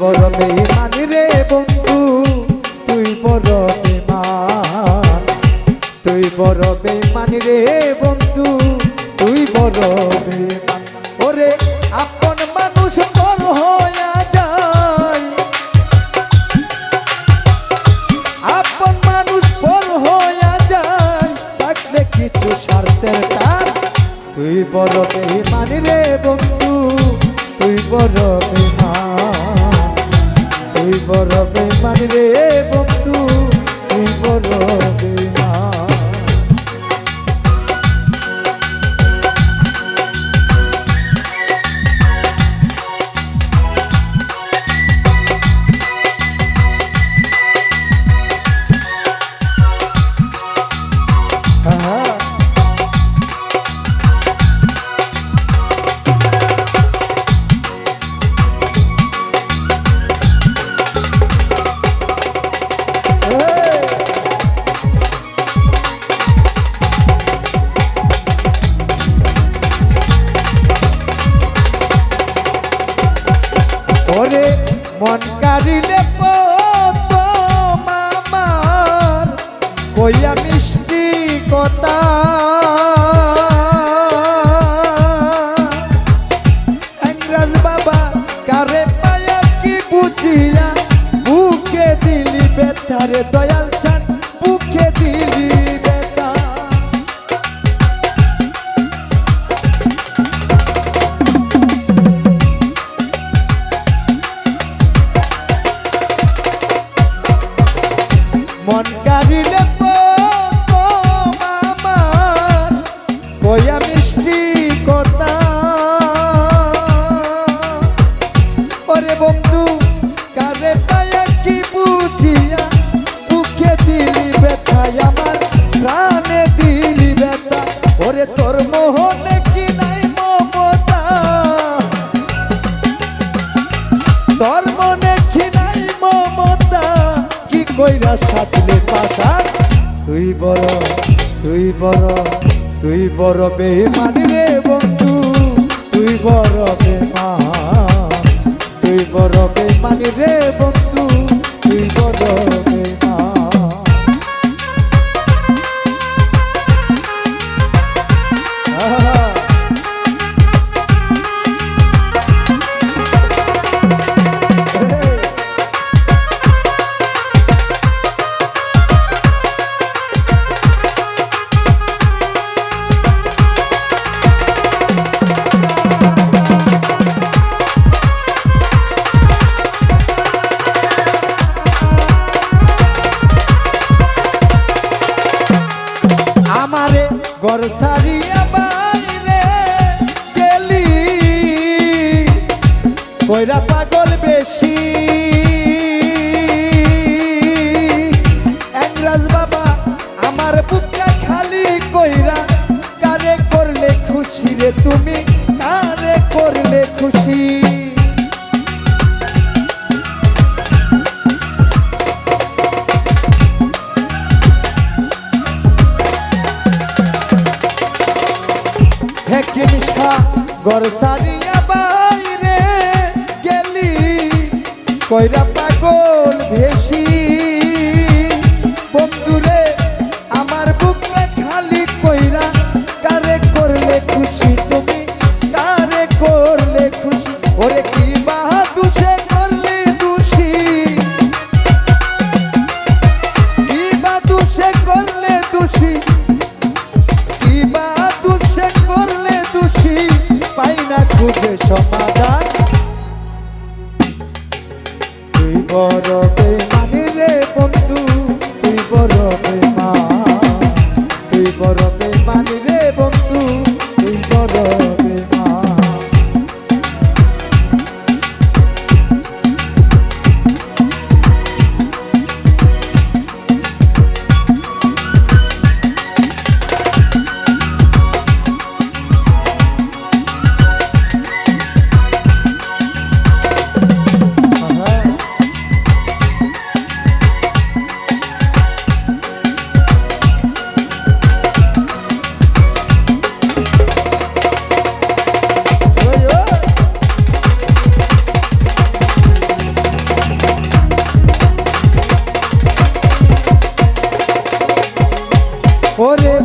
বড় বেমান রে বন্ধু, তুই বড় বেমান তুই বড় বেমান রে বন্ধু, তুই বড় ওরে আপন মানুষ পর হইয়া যায়। আপন মানুষ পর হইয়া যায়। থাকলে কিছু স্বার্থের টান। তুই রে বন্ধু, তুই তুই বড় বেমান রে কথা ইংরাজ বাবা কারে পায়া কি বুঝিয়া? বুকে দিলি বেতারে দয়াল বেতা মন কারিলে তোর মনে কি নাই মমতা? কি কইরা সাথলে পাশা তুই বড় তুই বড় তুই বড় বেমান রে বন্ধু। তুই বড় বেমান আমারে ঘর সারিয়া বাইরে গেলি। কইরা পাগল বেশি। একরাজ বাবা, আমার বুকটা খালি কইরা, কারে করলে খুশি রে তুমি, কারে করলে খুশি? গর সারিয়া বাইরে গেলি কইরা পাগল ভেসি বড়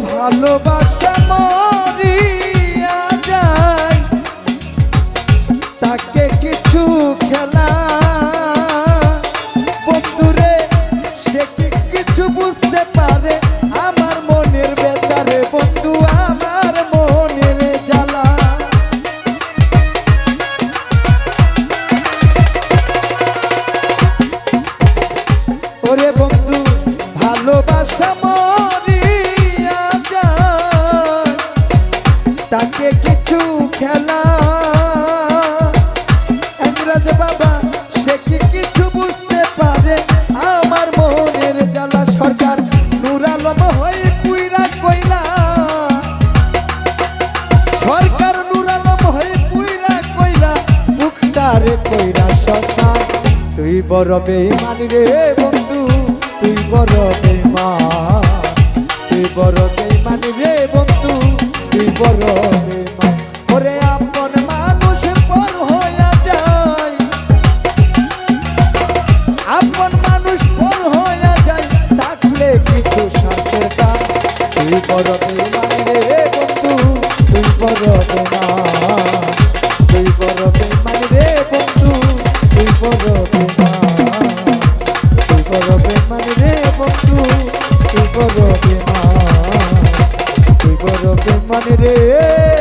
ভালোবাসা মরিয়া যায়। তাকে কিছু খেলা। বন্ধুরে সে কিছু বুঝতে মুখটারে কইরা শ্মশান তুই বড় বেমান রে বন্ধু, তুই বড় বেমান তুই বড় বেমান রে বন্ধু, তুই বড় বেমান ওরে আপন মানুষ পর হইয়া যায় আপন মানুষ পর হইয়া যায় থাকলে কিছু কাজ তুই বড় বেমান রে বন্ধু, তুই বড় বেমান তুই বড় বেমান রে মনে রে।